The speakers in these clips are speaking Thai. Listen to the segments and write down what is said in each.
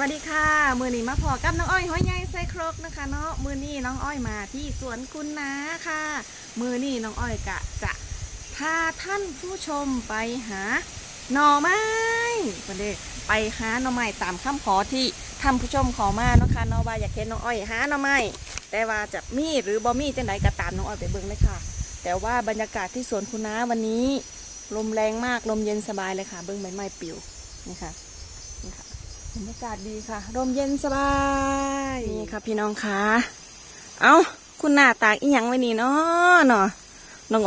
วัสดีค่ะ มือนี้มาพอกับน้องอ้อยห้อยใหญ่ไส้ครกนะคะเนาะมือนี้น้องอ้อยมาที่สวนคุณนาค่ะ มือนี้น้องอ้อยกะจะพาท่านผู้ชมไปหาหน่อไม้ประเด็ไปหาหน่อไม้ตามคำขอที่ท่านผู้ชมขอมาเนาะค่ะเนาะว่าอยากเห็นน้องอ้อยหาหน่อไม้แต่ว่าจะมีหรือบ่มีจังไดก็ตามน้องอ้อยไปเบิ่งเลยค่ะ แต่ว่าบรรยากาศที่สวนคุณนาวันนี้ ลมแรงมากลมเย็นสบายเลยค่ะ เบิ่งใบไม้ปลิวนะนี่ค่ะ บรรยากาศดีค่ะลมเย็นสบายนี่ค่ะพี่น้องคะเอาคุณหน้าตากอีหยังไว้นี่เนาะเนาะน้อง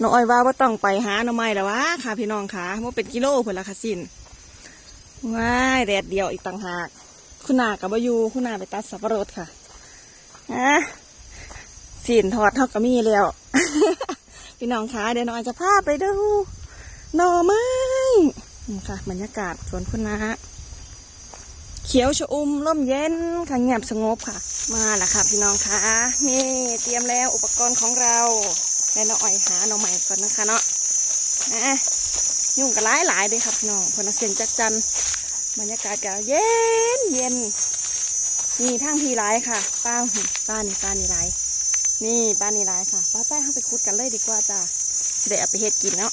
น้องอ้อยว่าว่าต้องไปหาหน่อไม้แล้ววะค่ะ พี่น้องคะว่าเป็นกิโลเพิ่นละค่ะสินว้ายแดดเดียวอีกต่างหาก คุณหน้ากับบอยูคุณหน้าไปตัดสับปะรดค่ะฮะสินทอดเท่ากับมีแล้ว พี่น้องคะเดี๋ยวน้องอ้อยจะพาไปดูหน่อไม้นี่ค่ะบรรยากาศสวนคุณน้า เขียวชอุ่มร่มเย็นค่ะเงียบสงบค่ะ มาแล้วค่ะพี่น้องคะนี่เตรียมแล้วอุปกรณ์ของเราแล้วน้องอ้อยหาหน่อใหม่ก่อนนะคะเนาะนะยุ่งกับหลายหลายเลยครับพี่น้องพนเอาเสียงจักจันบรรยากาศก็เย็นเย็นนี่ทางพีหลค่ะป้าป้านี่ป้านี่หลนี่ป้านี่หลค่ะป้าแป้าเข้าไปคุดกันเลยดีกว่าจ้าจะได้เอาไปเฮ็ดกินเนาะ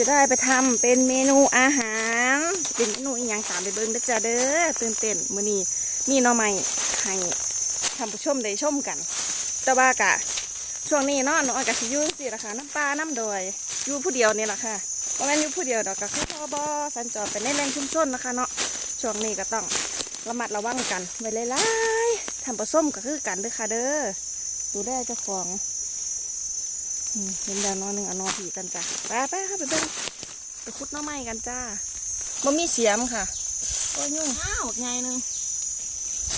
จะได้ไปทำเป็นเมนูอาหารเป็นเมนูอีกอย่างตามไปเบิ้งเด้อจ้าเด้อตื่นเต้นมื้อนี้มีหน่อไม้ให้ท่านผู้ชมได้ชมกัน แต่ว่ากะช่วงนี้เนาะน้องอ้อยกะสิอยุ่งสิล่ะค่ะน้ำปลาน้ำดอยอยู่ผู้เดียวนี่แหละค่ะเพราะงั้นอยู่ผู้เดียวดอกก็คือพอบอสัญจรไปในแหล่งชุมชนนะคะเนาะช่วงนี้ก็ต้องระมัดระวังกันไว้หลายๆทำผสมก็คือกันเด้อค่ะเด้อดูแลเจ้าของ เห็นดาวนอนหนึ่งอนอนผีกันจ้ะไปไปค่ะไปเบิ่งไปคุดน้อไม้กันจ้ามันมีเสียมค่ะก็ยุ่งอ้าวไงหนึ่ง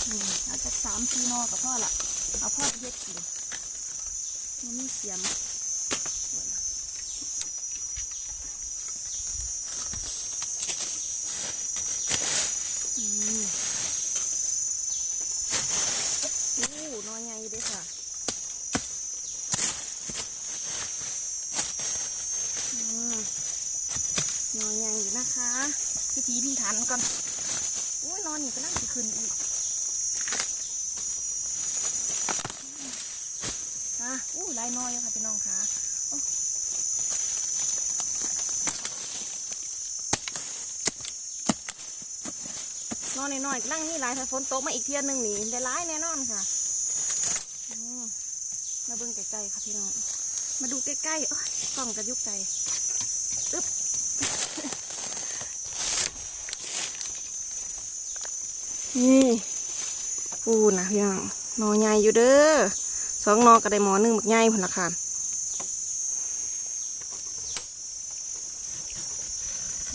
อืมเอาจากสามสี่นอกับพ่อละเอาพ่อไปเย็ดกินมันมีเสียมอืมอู้นอใหญ่เด้อค่ะ อืม นอนยังอยู่นะคะพิธีพิถันก่อนอุ้ยนอนอยู่ก็นั่งสิขึ้นอีกอะอู้ลายนอยอยค่ะพี่น้องค่ะโอ้นอนน้อยๆนั่งนี่ลายถ้าฝนตกมาอีกเทียนหนึ่งหนีได้ร้ายแน่นอนค่ะมาเบิ่งใกล้ๆค่ะพี่น้อง มาดูใกล้ๆกล้องกระยุกไกลอึ๊บ นี่ปูนะพี่น้องนอใหญ่อยู่เด้อสองนอก็ได้หมอหนึ่งบักใหญ่พนละค่ะ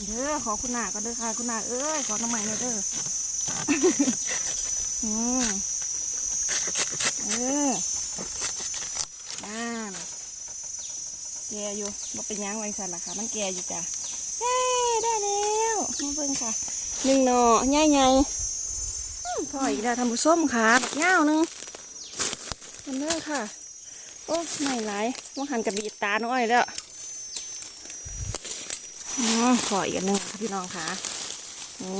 เด้อขอคุณนาก็เด้อค่ะคุณนาเอ้ยขอน้ำใหม่หน่อยเด้ออืมเอออ่าแก่อยู่บ่เป็นยังไว้สันล่ะค่ะ มันแก่อยู่จ้ะเฮ้ได้แล้วมาเบิ่งค่ะหนึ่งหน่อใหญ่ใหญ่ๆ พออีกแล้วทำผู้ส้มค่ะบักยาวหนึงมันเด้อค่ะ โอ้ไม่หลายว่าหันกับบีตาน้อยแล้วอ๋อขออีกอันหนึงค่ะพี่น้องค่ะโอ้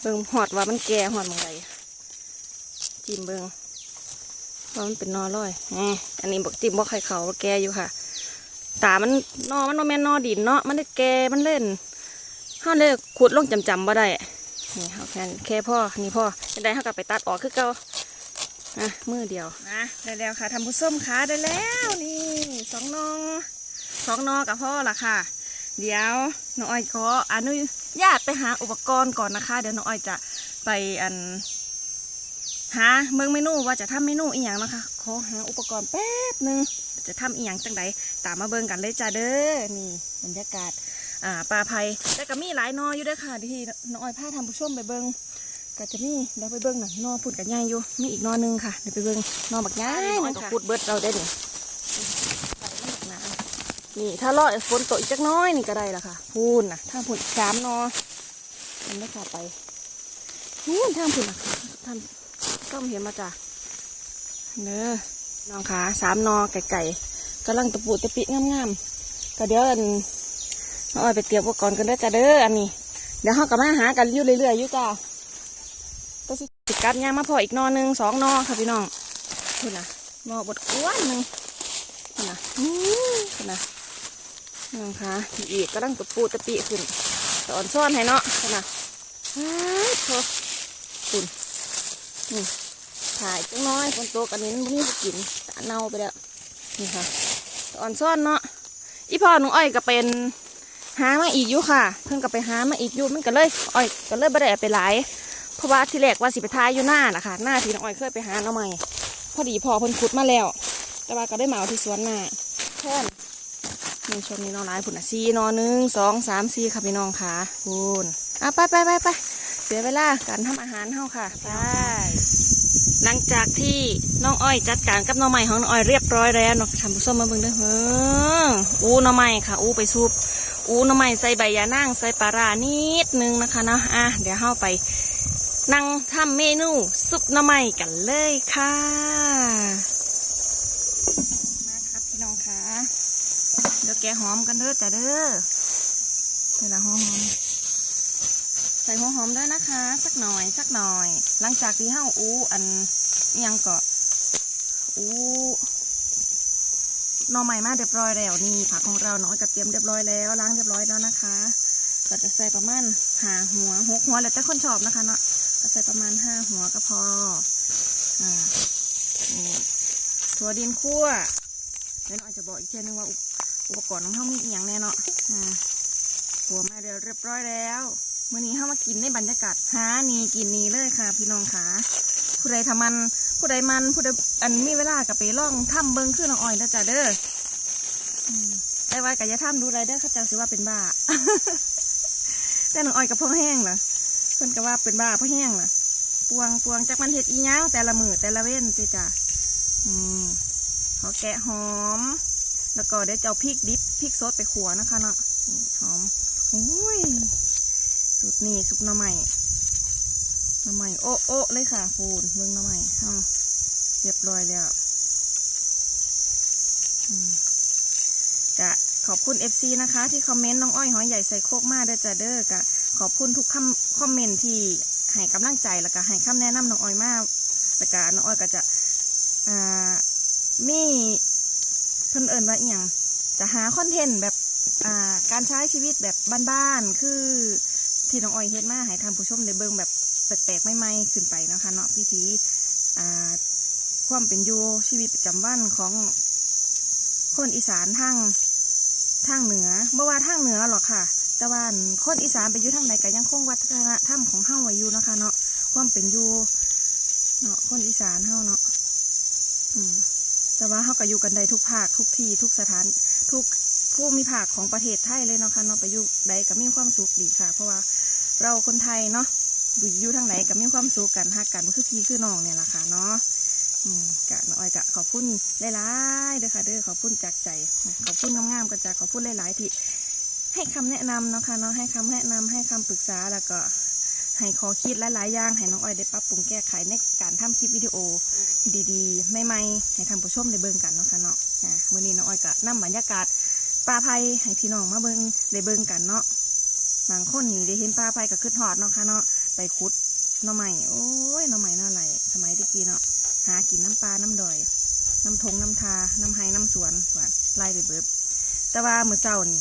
เบิ่งหอดว่ามันแก่หอดมังไรจิ้มเบิ่งเพรามันเป็นนอร้อยอันนี้บอกจิ้มบอกไข่เขาว่าแก่อยู่ค่ะ ตามันนอมันโนแมนนอดินเนาะมันได้แก่มันเล่นห้าเลยขุดลงจำจำบ่ได้ นี่เขาแค่แค่พ่อนี่พ่อจะได้เขากลับไปตัดออกคือเก่าอะมือเดียวนะได้แล้วค่ะทำผู้ส้มขาได้แล้วนี่สองนอสองนอกับพ่อละค่ะ เดี๋ยวน้องอ้อยขออนุญาตไปหาอุปกรณ์ก่อนนะคะ เดี๋ยวน้องอ้อยจะไปอันหาเมืองเมนูว่าจะทำเมนูอีหยังนะคะขอหาอุปกรณ์แป๊บหนึงจะทำอีหยังจังใดตามมาเบิ่งกันเลยจ้าเด้อนี่บรรยากาศ อ่าปลาไผ่แต่ก็มีหลายนออยู่ด้อค่ะที่น้องอ้อยพาทำผู้ชมไปเบิงก็จะมีเดี๋ยวไปเบิ่งหน่อยนอพุ่นกับใหญ่อยู่มีอีกนอหนึงค่ะเดี๋ยวไปเบิ่งนอบักใหญ่มันก็พูดเบิดเราได้นี่นี่ถ้ารอดฝนตกอีกจักน้อยนี่ก็ได้ละค่ะ พูนนะถ้าพุ่นสามนอมันไม่ขาดไปนู่นทางพุ่นนะท่านก็เห็นมาจ้ะเนื้อน้องขาสามนอไก่ไก่กำลังตะปูตะปิงามๆก็เดี๋ยว อ้องอ้อยไปเตรียมอุปกรณ์กันเด้อจ้ะเด้ออันนี้ เดี๋ยวเขากลับมาหากันอยู่เรื่อยๆอยู่จ้าก็สิกัดยางมาพออีกนอหนึ่งสองนอค่ะพี่น้องคุณนะนอบดอ้วนหนึ่งคุณนะอื้อคุณนะน้องคะอีกก็ตั้งตะปูตะปีขึ้นตอนซ่อนให้เนาะคุณนะอ้าโถคุณนี่ถ่ายจังน้อยคนโตกันนี้มันมีกินตาเน่าไปแล้วนี่ค่ะตอนซ่อนเนาะอีพ่อหนูอ้อยก็เป็น หามาอีกอยู่ค่ะ เพิ่งก็ไปหามาอีกอยู่มันก็เลยอ้อยก็เลยบ่ได้เอาไปหลายเพราะว่าที่แรกว่าสิไปทายอยู่หน้านะคะหน้าที่น้องอ้อยเคยไปหาเอาใหม่พอดีพอเพิ่นขุดมาแล้ว แต่ว่าก็ได้มาเอาที่สวนหน้าแค่นนี่ชมนี่น้องหลายผุนอะสี่นอหนึ่งสองสามสี่ค่ะพี่น้องค่ะคุณอะไปไปไปไปเสียเวลาการทำอาหารเฮาค่ะไปหลังจากที่น้องอ้อยจัดการกับน้องใหม่ของน้องอ้อยเรียบร้อยแล้วเนาะทำผู้ส้มมาเบิ่งเด้อเฮ้ออู้น้องใหม่ค่ะ อู้ไปซุป อูน้ำไม้ใส่ใบยานางใส่ปลาร้านิดนึงนะคะเนาะอะเดี๋ยวเข้าไปนั่งทำเมนูซุปน้ำไม้กันเลยค่ะมาครับพี่น้องค่ะเดี๋ยวแกหอมกันเด้อจ้ะเด้อเวลาหอมหอมใส่หัวหอมด้วยนะคะ สักหน่อยสักหน่อย หลังจากที่เฮาอูอันยังก็อู หน่อใหม่มาเรียบร้อยแล้วนี่ผักของเราเนาะจะเตรียมเรียบร้อยแล้วล้างเรียบร้อยแล้วนะคะก็จะใส่ประมาณห้าหัวหกหัวแล้วแต่คนชอบนะคะเนาะก็ใส่ประมาณห้าหัวก็พออ่านี่ถั่วดินคั่วแล้วเราอาจจะบอกอีกเทีนึงว่าอุปกรณ์ของเขามีอหย่างแน่เนาะอ่าหัวมาเรียบร้อยแล้วมื่อนี้เข้ามากินในบรรยากาศหานี่กินนี่เลยค่ะ พี่น้องค่ะผู้ใดทำมัน ผู้ใดมันผู้ใดอันมีเวลากับไปล่องถ้ำเบิ้งขึ้นน้องอ้อยเด้อจ้าเด้ออืมแต่ว่ากับยาถ้ำดูไรเด้อเขาเจ้าสิว่าเป็นบ้าแต่น้องอ้อยกับพ่อแห้งเหรอเพิ่นก็ว่าเป็นบ้าพ่อแห้งเหรอปวงปวงจากมันเห็ดอีหยังแต่ละมือแต่ละเว้นติจ้าอืมขอแกะหอม แล้วก็เดี๋ยวจะเอาพริกดิบพริกสดไปขัวนะคะเนาะหอมอุ้ยสุดนี่ซุปหน้ำใหม่ น้ำใหม่โอะโอะเลยค่ะปูนเมืองน้ำใหม่เอาเรียบร้อยแล้วอืมกะขอบคุณ FC นะคะ ที่คอมเมนต์น้องอ้อยหอยใหญ่ใส่โคกมาเด้อจ้าเด้อกะขอบคุณทุกคำคอมเมนต์ที่ให้กำลังใจแล้วก็ให้คำแนะนำน้องอ้อยมากแล้วก็น้องอ้อยก็จะมีเพิ่นเอิญว่าอหย่างจะหาคอนเทนต์แบบการใช้ชีวิตแบบบ้านๆคือที่น้องอ้อยเฮ็ดมาให้ทำผู้ชมได้เบิ่งแบบ แปลกๆใหม่ๆขึ้นไปนะคะเนาะพิธีความเป็นอยู่ชีวิตประจำวันของคนอีสานทางทางเหนือเมื่อว่าทางเหนือหรอกค่ะ แต่ว่าคนอีสานไปอยู่ทางไหนก็ยังคงวัฒนธรรมของเฮาไว้อยู่นะคะเนาะความเป็นอยู่เนาะคนอีสานเฮาเนาะแต่ว่าเฮาก็อยู่กันได้ทุกภาคทุกที่ทุกสถานทุกผู้มีภาคของประเทศไทยเลยเนาะค่ะเนาะไปอยู่ใดก็มีความสุขดีค่ะ เพราะว่าเราคนไทยเนาะ อยู่ทางไหนก็มีความสุขกันฮักกันคือพี่คือน้องเนี่ยแหละค่ะเนาะกะน้องอ้อยกะขอบคุณหลายๆเด้อค่ะเด้อขอบคุณจากใจ ขอบคุณงามๆกันจากขอบคุณหลายๆที่ให้คำแนะนำเนาะค่ะเนาะให้คำแนะนำให้คำปรึกษาแล้วก็ให้ขอคิดหลายๆอย่างให้น้องอ้อยได้ปรับปรุงแก้ไขในการทำคลิปวิดีโอดีๆใหม่ๆให้ทำผู้ชมได้เบิ่งกันเนาะค่ะเนาะอ่ามื้อนี้น้องอ้อยกะนำบรรยากาศป่าไผ่ให้พี่น้องมาเบิ่งได้เบิ่งกันเนาะบางคนนี่ได้เห็นป่าไผ่ก็ขึ้นหอดเนาะค่ะเนาะ ไปขุดหน่อใหม่โอ้ยหน่อใหม่น่าไหลสมัยตะกี้เนาะหากินน้ำปลาน้ำดอย น้ำทงน้ำทา น้ำไห้น้ำสวนหวนไล่ไปเบิบแต่ว่ามือเช้านี่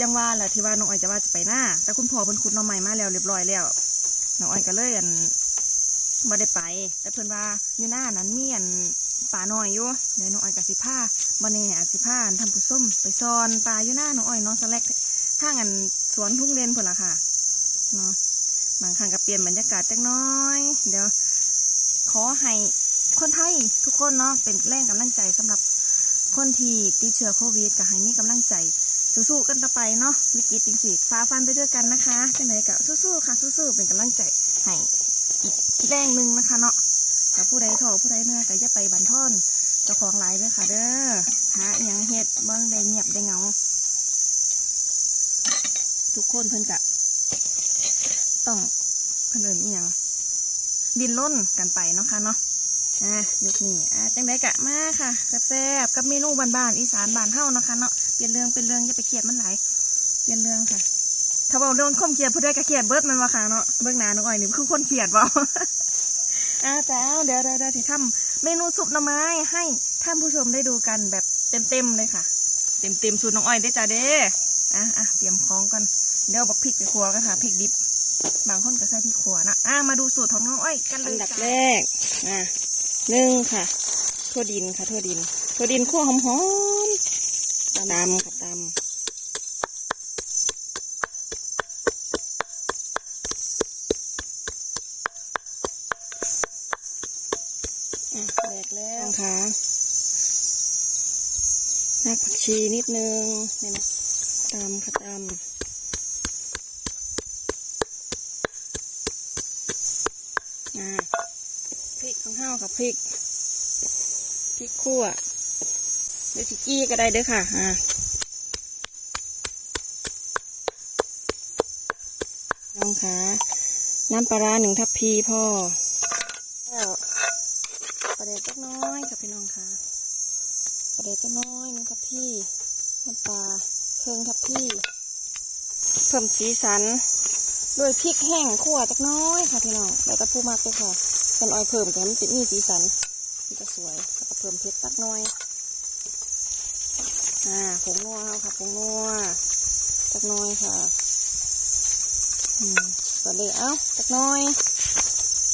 ยังว่าแหละที่ว่าน้องอ้อยจะว่าจะไปหน้า แต่คุณพ่อเพิ่นขุดหน่อใหม่มาแล้วเรียบร้อยแล้วน้องอ้อยก็เลยอันบ่ได้ไป แต่เพิ่นว่าอยู่หน้านั้นมีอันป่าน้อยอยู่เดี๋ยวน้องอ้อยกับสิผ้าบ่แน่อาจสิผ้าทำผู้ส้มไปซอนปลาอยู่หน้าน้องอ้อยน้องสแลกทางอันสวนทุ่งเรนพุ่นล่ะค่ะเนาะ บางครั้งก็เปลี่ยนบรรยากาศจักน้อย เดี๋ยว ขอให้คนไทยทุกคนเนาะเป็นแรงกำลังใจสำหรับคนที่ติดเชื้อโควิดก็ให้มีกำลังใจสู้ๆกันต่อไปเนาะวิกฤตจริงๆฟ้าฟันไปด้วยกันนะคะจังไหนก็สู้ๆค่ะสู้ๆเป็นกำลังใจให้อีกแรงหนึ่งนะคะเนาะกับผู้ใดท้อผู้ใดเนื่อก็อย่าไปบันทอนเจ้าของหลายเด้อค่ะ เด้อหาอย่างเฮ็ดเบิ่งได้เงียบได้เงา ทุกคนเพิ่นกะ ต้องคนอื่นอีหยังดินล้นกันไปเนาะค่ะเนาะอะยุคนี้อะจังไดกะมาค่ะแซ่บๆกับเมนูบ้านๆอีสานบ้านเฮาเนาะค่ะเนาะเปลี่ยนเรื่องเป็นเรื่องอย่าไปเครียดมันหลายเปลี่ยนเรื่องค่ะ ถ้าเว่าเรื่องข้มเขียดผู้ใดก็เขียดเบิดแมันว่าค่ะเนาะเบื้องหน้าน้องอ้อยนี่คือคนเขียดเปล่าอ้าวจ้าเดี๋ยวเดี๋ยวเดี๋ยวสิทำเมนูซุปหน่อไม้ให้ท่านผู้ชมได้ดูกันแบบเต็มๆเลยค่ะ เต็มๆสูตรน้องอ้อยได้อจ้าเด้อะอะเตรียมของก่อนเดี๋ยวบอกพริกไปครัวกันค่ะพริกดิบ บางคนก็ใส่พริกขัวนะอะมาดูสูตรของน้องอ้อยกันเลยอันดับจ้าแรกอะหนึ่งค่ะทั่วดินค่ะทั่วดินทั่วดินคั่วหอมๆตำค่ะตำอะแรกแล้วค่ะรากผักชีนิดนึงนี่นะตำค่ะตำอะ พริกของเฮากับพริก พริกขั่วเดี๋ยวสิกี้ก็ได้เด้อค่ะ อ่าน้องคะน้ำปลาร้าหนึ่งทัพพีพ่อแล้วปลาเด็กจักน้อยค่ะพี่น้องค่ะปลาเด็กจักน้อยหนึ่งทัพพีน้ำปลาเครื่องทัพพีเพิ่มสีสัน ด้วยพริกแห้งขั่วจักน้อยค่ะพี่น้องแล้วก็ผู้มากเลยค่ะเป็นออยเพิ่มกันมันติดมีสีสันมันจะสวยแล้วก็เพิ่มเผ็ดตักน้อยอ่าผงนัวเอาค่ะผงนัวจักน้อยค่ะอืมตัวเล็กเอ้าจักน้อย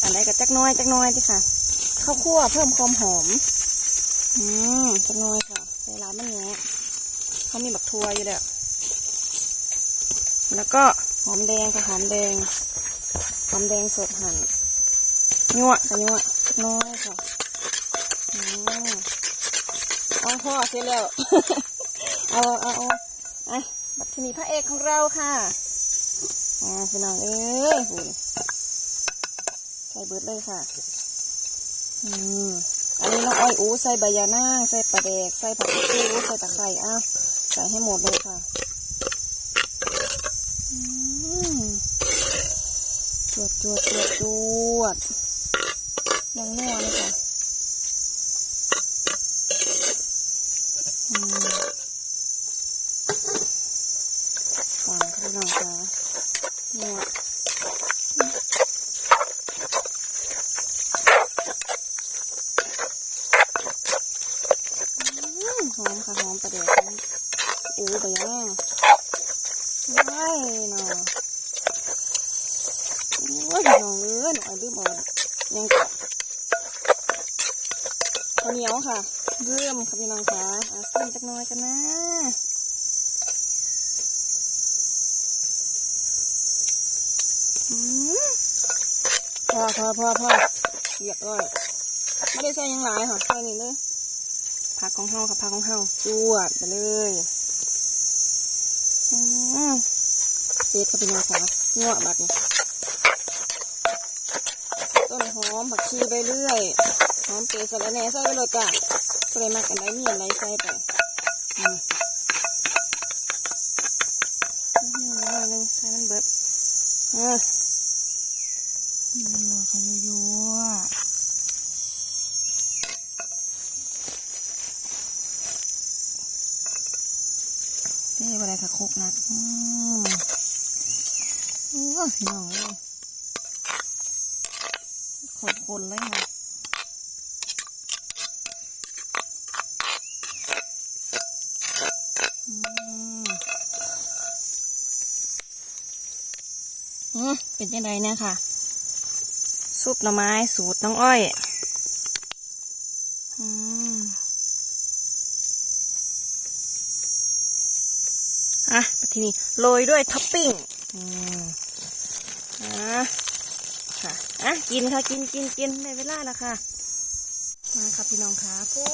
อันใดกับจักน้อยจักน้อยดิค่ะข้าวคั่วเพิ่มความหอมอืมจักน้อยค่ะใส่ร้ายมันแงะเขามีบักทัวอยู่แล้วแล้วก็ หอมแดงค่ะหอมแดง หอมแดงสดหั่นยั่วค่ะยั่วจักหน้อยค่ะอืมเอาพ่อเสร็จแล้ว เอาเอาเอาอะบัดที่นี่พระเอกของเราค่ะอ่าพี่น้องเอ้ยหุ่นใส่เบิดเลยค่ะ อืมอันนี้น้องอ้อยอูใส่ใบยานางใส่ปลาแดก ใส่ผักชีใส่ตะไคร้อ้าวใส่ให้หมดเลยค่ะ อืม จวดจวดจวดจวดยังนัวเลยค่ะอืมก่อนพี่น้องค่ะนัวอืมหอมค่ะหอมประเดี๋ยวอู้ไปยังไม่เนาะโอ้ยน้องเอ้ยหน่อยลืมเอ่อนยังกะข้าวเหนียวค่ะเรื่ม ค่ะพี่น้องค่ะอาเส้นจักหน้อยกันนะพอพอพอพอเรียบร้อยไม่ได้ใส่ยังหลายค่ะแค่นี้เลยผักของเฮาค่ะผักของเฮาจวดไปเลยอืมเสร็จค่ะพี่น้องค่ะงัวบัดนี้ต้นหอมผักชีไปเรื่อยหอมเปรย์สะระแหน่ใส่ไปเลยจ้ะ ก็เลยมากกันได้มีอะไรใส่ไปอืมอืมหน่อยนึงใส่มันเบิดอ่ายั่วค่ะยั่วเท่อะไรค่ะโคกนัดอืมโอ้ยพี่องเลยคนคนๆเลยค่ะ เป็นยังไงเนี่ยค่ะ ซุปหน่อไม้สูตรน้องอ้อยอืมอะทีนี้โรยด้วยท็อปปิ้งอืมอะค่ะอะกินค่ะกินกินกินในเวลาแล้วค่ะมาค่ะพี่น้องค่ะพู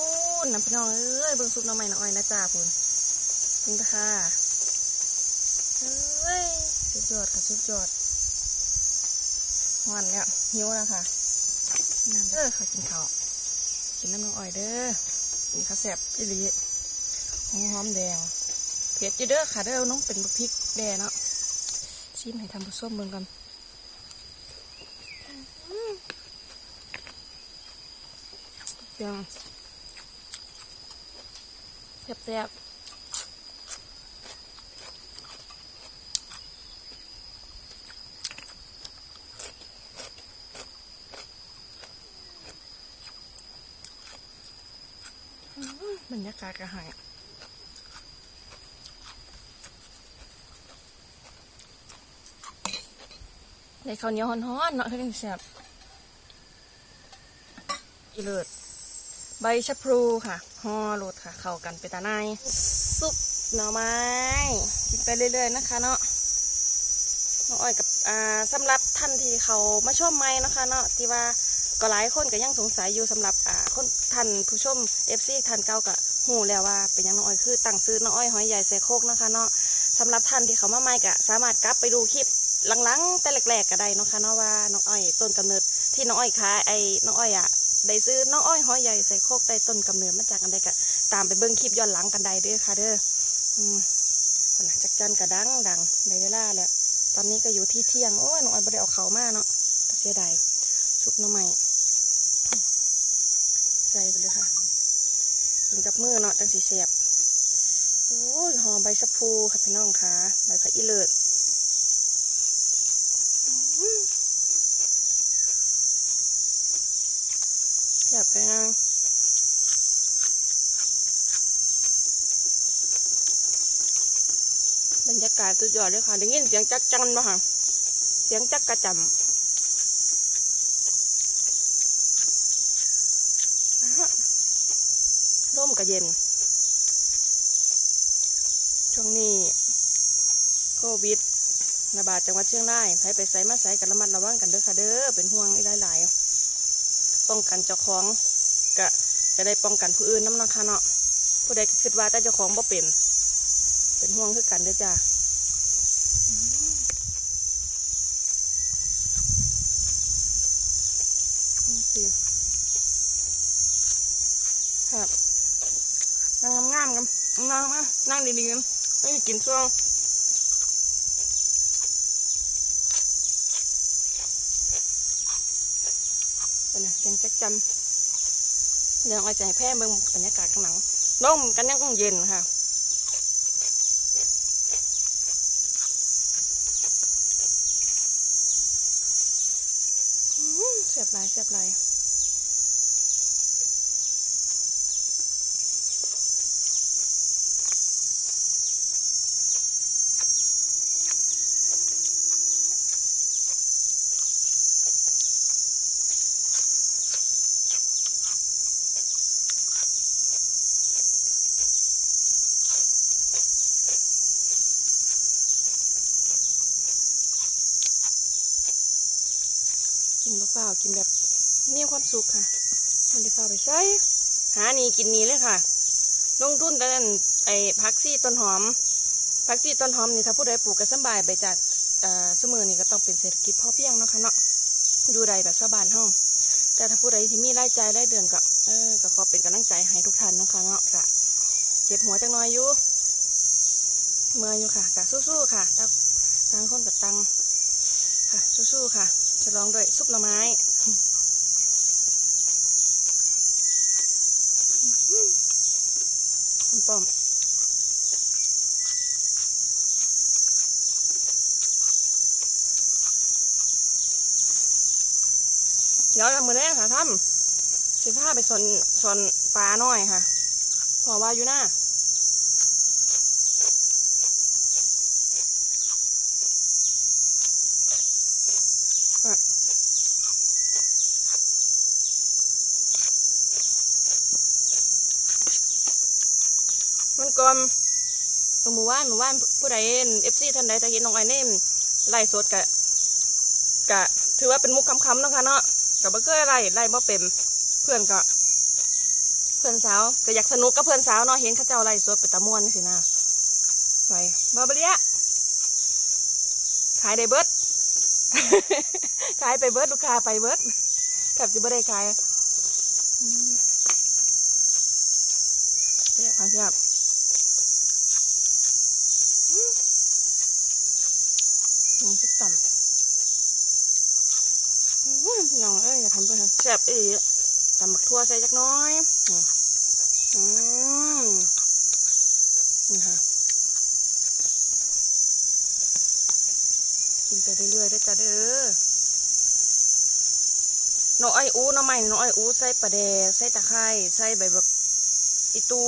นน้ำพี่น้องเอ้ยเบิ่งซุปหน้ำใหม่น้องอ้อยนะจ้าพูนนี่ค่ะเฮ้ยสุดยอดค่ะสุดยอด หวานแล้วหิวแล้วค่ะน้ำเด้อค่ะกินข้าวกินน้ำน้องอ้อยเด้อกินข้าวแซ่บอีหลีหอมหอมแดงเผ็ดอยู่เด้อค่ะเด้อน้องเป็นบักพริกแดงเนาะชิมให้ทำผู้ส้มเบิ่งกันยังแซ่บ รรยากาศกระหายในข้าวเหนียวฮ้อนๆเนาะคือแซ่บอีเลิศใบชะพลูค่ะห่อโรดค่ะ เข้ากันไปตาในซุปหน่อไม้กินไปเรื่อย ๆ นะคะเนาะน้องอ้อยกับอ่าสำหรับท่านที่เขามาชมใหม่นะคะเนาะที่ว่าก็หลายคนก็ยังสงสัยอยู่สำหรับอ่าคนท่านผู้ชม FC ท่านเก่าก็ หูแล้วว่าเป็นยังน้องอ้อยคือตั้งซื้อน้องอ้อยหอยใหญ่ใส่โคกนะคะเนาะสำหรับท่านที่เขามาใหม่ก็สามารถกลับไปดูคลิปหลังๆแต่แรกๆก็ได้นะคะเนาะว่าน้องอ้อยต้นกำเนิดที่น้องอ้อยขายไอ้น้องอ้อยอะได้ซื้อน้องอ้อยหอยใหญ่ใส่โคกได้ต้นกำเนิดมาจากอันใดก็ตามไปเบิ่งคลิปย้อนหลังกันได้ด้อค่ะเด้ออืมคนน่ะจักจันกระดังดังในเวลาแล้วตอนนี้ก็อยู่ที่เที่ยงโอ้ยน้องอ้อยบ่ได้เอาเขามาเนาะแต่เสียดายซุปหน้ำใหม่ใส่ไปเลยค่ะ กินกับมือเนาะจังสีเสียบโอ้ยหอมใบชะพูค่ะพี่น้องค่ะใบผักอีเลิศอยากไปงานบรรยากาศสุดยอดเลยค่ะได้ยินเสียงจักจันมาค่ะ เสียงจักกระจำนะฮะร่มกระเย็น ช่วงนี้โควิดระ บาดจังหวัดเชียงรายใครไปใส่มาใส่กันระมัดระวังกันเด้อค่ะเด้อเป็นห่วงอีหลายๆป้องกันเจ้าของก็จะได้ป้องกันผู้อื่นน้ำนะคะเนาะผู้ใดก็คิดว่าแต่เจ้าของบ่เป็น เป็นห่วงคือกันเด้อจ้าครับนั่งงามๆกันนั่งมานั่งดีๆกันไม่กินช่วงเป็นไงแกงจักจำเดี๋ยวเอาใจให้แพร่เบิ่งบรรยากาศข้างหลังร่มกันยังคงเย็นค่ะ อืมเสียบหลายเสียบหลาย กินเปล่ากินแบบมีความสุขค่ะมันได้เปล่าไปใส่หานี่กินนี่เลยค่ะ ลงทุนแต่นั่นไอ้พักซี่ต้นหอมพักซี่ต้นหอมนี่ถ้าผู้ใดปลูกก็สบายไปจากสมือนี่ก็ต้องเป็นเศรษฐกิจพอเพียงเนาะค่ะเนาะอยู่ใดแบบชาวบ้านห้องแต่ถ้าผู้ใดที่มีรายจ่ายรายเดือนก็เออก็ขอเป็นกำลังใจให้ทุกท่านเนาะค่ะเนาะกะเจ็บหัวจังน้อยอยู่เมื่อยอยู่ค่ะกะสู้ๆค่ะตักสร้างคนกับตังค่ะสู้ๆค่ะ จะลองด้วยซุปหน่อไม้ปอมปอมเดี๋ยวเรามือแรกค่ะท่ำสิผ้าไปสอนสอนปลาหน่อยค่ะพอว่าอยู่หน้า มันก่อนเออหมู่ว่านหมู่ว่านผู้ใดเอฟซีท่านใดถ้าเห็นน้องไอ้เน่มไล่สดกะกะ ถือว่าเป็นมุกคำๆเนาะค่ะเนาะกับบ่เคยไล่ไล่บ่เป็นเพื่อนก็เพื่อนสาวก็อยากสนุกกับเพื่อนสาวเนาะเห็นข้าเจ้าไล่สดไปตะม่วนนี่สินะไปมาบเรียขายได้เบิดขายไปเบิดลูกค้าไปเบิดแทบจะไม่ได้ขายอืมเรียกความเสียบอืมยังจะต่ำอืมน้องเอ้ยอย่าทำเพื่อนแซ่บอีกตำบักทั่ว ใส่จักน้อยอืมนี่ค่ะกินไปเรื่อยๆได้จ้ะเด้อน้องอ้อยอู้น้องใหม่น้องอ้อยอู้ใส่ปลาแดกใส่ตะไคร้ใส่ใบแบบอีตู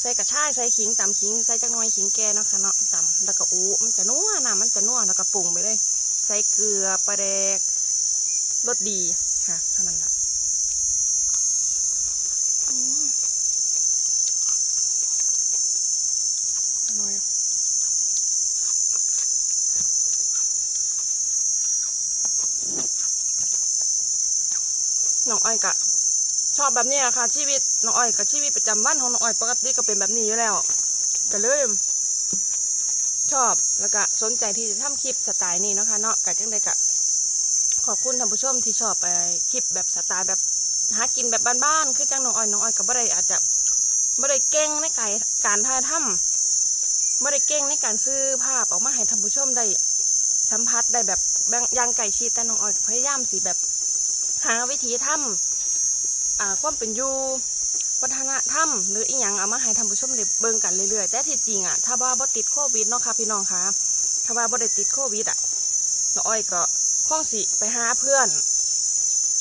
ใส่กระชายใส่ขิงตำขิงใส่จักน้อยขิงแก่เนาะคะเนาะตำแล้วก็อูมันจะนัวน้ำมันจะนัวแล้วก็ปรุงไปเลย ใส่เกลือปลาแดกรสดีค่ะเท่านั้นละอืมอร่อยน้องอ้อยกะ ช อบแบบนี้อะค่ะ ชีวิตน้องอ้อยกับชีวิตประจำวันของน้องอ้อยปกติก็เป็นแบบนี้อยู่แล้วก็เลยชอบแล้วก็สนใจที่จะทำคลิปสไตล์นี้นะคะเนาะกะจังใดกะขอบคุณท่านผู้ชมที่ชอบไอคลิปแบบสไตล์แบบหากินแบบบ้านๆคือจังน้องอ้อยน้องอ้อยก็บ่ได้อาจจะบ่ได้เก่งในการการถ่ายทำบ่ได้เก่งในการซื้อภาพออกมาให้ท่านผู้ชมได้สัมผัสได้แบบยังไก่ชิดแต่น้องอ้อยพยายามสิแบบหาวิธีทำอ่า ความเป็นอยู่วัฒนธรรมหรืออีหยังเอามาให้ท่านผู้ชมได้เบิ่งกันเรื่อยๆ แต่ที่จริงอะถ้าว่าบ่ติดโควิดเนาะค่ะพี่น้องคะถ้าว่าบ่ได้ติดโควิดอะน้องอ้อยก็คงสิไปหาเพื่อน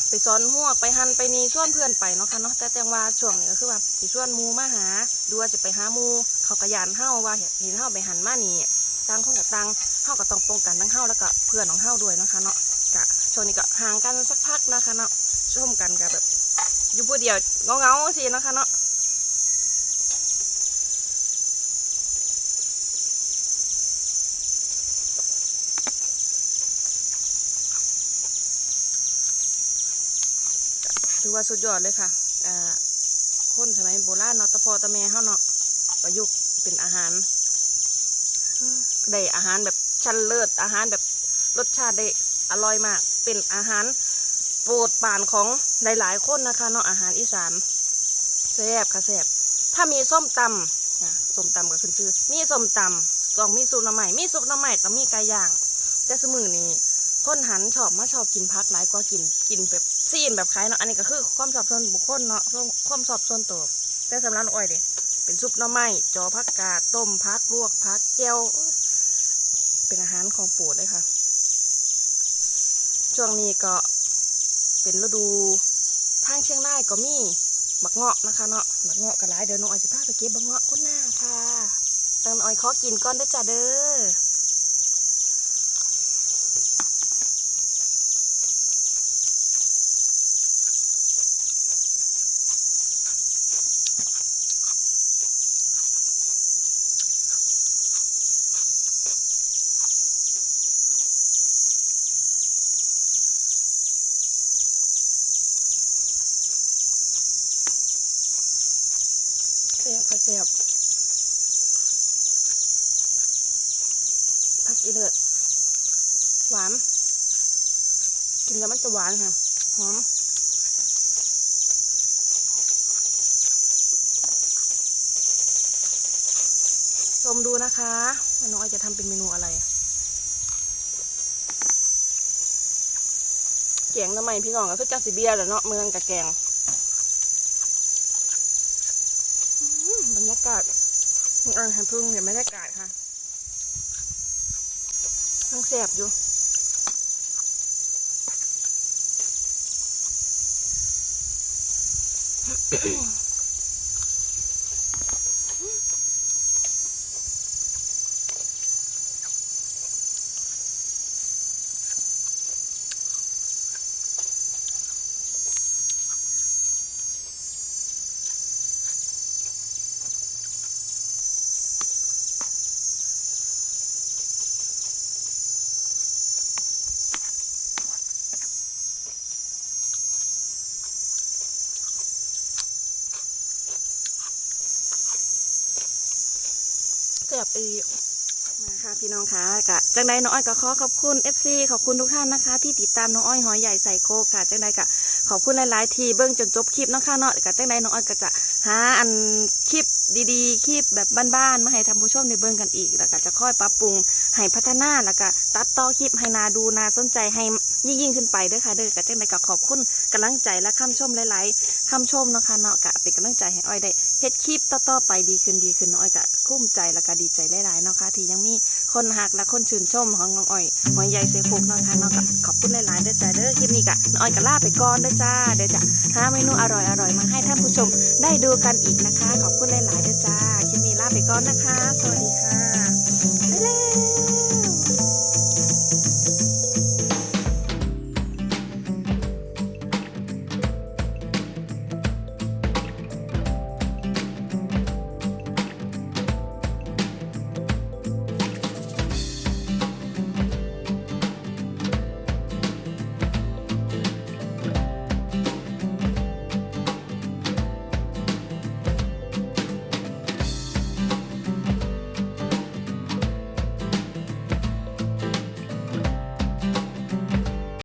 ไปสอนหัวไปหันไปนี่ชวนเพื่อนไปเนาะค่ะเนาะแต่แต่ว่าช่วงนี้ก็คือว่าสิชวนมูมาหาดูว่าจะไปหามูเขากระยานเฮาว่าเห็นเฮาไปหันมานี่ต่างคนกับต่างเฮาก็ต้องป้องกันทั้งเฮาแล้วก็เพื่อนของเฮาด้วยเนาะคะเนาะกะช่วงนี้ก็ห่างกันสักพักนะคะเนาะชมกันกับแบบ อยู่ผู้เดียวเงาเงาๆสิเนาะคะเนาะถือว่าสุดยอดเลยค่ะอ่าคนสมัยโบราณเนาะตะพอตะแม่เฮาเนาะประยุกต์เป็นอาหารได้อาหารแบบชั้นเลิศอาหารแบบรสชาติได้อร่อยมาก เป็นอาหารโปรดปานของ หลายๆคนนะคะเนาะอาหารอีสานแซ่บค่ะแซ่บถ้ามีส้มตำอะส้มตำก็ขึ้นชื่อ มีส้มตำต้องมีซุปน้ำใหม่มีซุปน้ำใหม่ต้องมีไก่ย่างแต่สมือนี้คนหันชอบมาชอบกินพักหลายกว่ากินกินแบบซีนแบบใครเนาะอันนี้ก็คือความชอบส่วนบุคคลเนาะความชอบส่วนตัวแต่สำหรับน้องอ้อยเด็เป็นซุปน้ำใหม่จอพักกาดต้มพักลวกพักเจียวเป็นอาหารของโปรดเลยค่ะ ช่วงนี้ก็ เป็นฤดูทางเชียงรายก็มีบักเงาะนะคะเนาะบักเงาะก็หลายเดี๋ยวน้องออยจะพาไปเก็บบักเงาะคนหน้าค่ะตังน้อยขอกินก่อนด้อจ้าเด้อเสียบค่ะเสียบผักอีเลือดหวาน กินแล้วมันจะหวานค่ะ หอม ชมดู นะคะว่าน้องออยจะทำเป็นเมนูอะไร แกงทำไมพี่น้องก็คือจังสีเบียร์แหละเนาะเมืองกับแกงอืมบรรยากาศเออหันพึ่งเห็นบรรยากาศค่ะทั้งแสบอยู่ แสบอีกมาค่ะพี่น้องคะกะจังใดน้องอ้อยก็ขอขอบคุณ FC ขอบคุณทุกท่านนะคะ ที่ติดตามน้องอ้อยหอยใหญ่ใส่โคกค่ะจังใดกะขอบคุณหลายๆทีเบิ้งจนจบคลิปเนาะค่ะเนาะกะจังใดน้องอ้อยก็จะหาอันคลิปดีๆคลิปแบบบ้านๆมาให้ท่านผู้ชมได้เบิ่งกันอีกแล้วก็จะค่อยปรับปรุงให้พัฒนาแล้วก็ตัดต่อคลิปให้นาดูนาสนใจให้ยิ่งๆขึ้นไปเด้อค่ะเด้อกะจังใดก็ขอบคุณกำลังใจและคำชมหลายๆคำชมเนาะค่ะเนาะกะเป็นกำลังใจให้อ้อยได้ เฮ็ดคลิปต่อๆไปดีขึ้นดีขึ้นน้องอ้อยกะคุ้มใจแล้วก็ดีใจหลายๆเนาะค่ะที่ยังมีคนหักและคนชื่นชมของน้องอ้อยหอยใหญ่เซคุกเนาะค่ะเนาะก็ขอบคุณหลายๆเด้อจ้าเด้อคลิปนี้กะน้องอ้อยก็ลาไปก่อนเด้อจ้าเดี๋ยวจะหาเมนูอร่อยๆมาให้ท่านผู้ชมได้ดูกันอีกนะคะ ขอบคุณหลายๆเด้อจ้าคลิปนี้ลาไปก่อนนะคะ สวัสดีค่ะ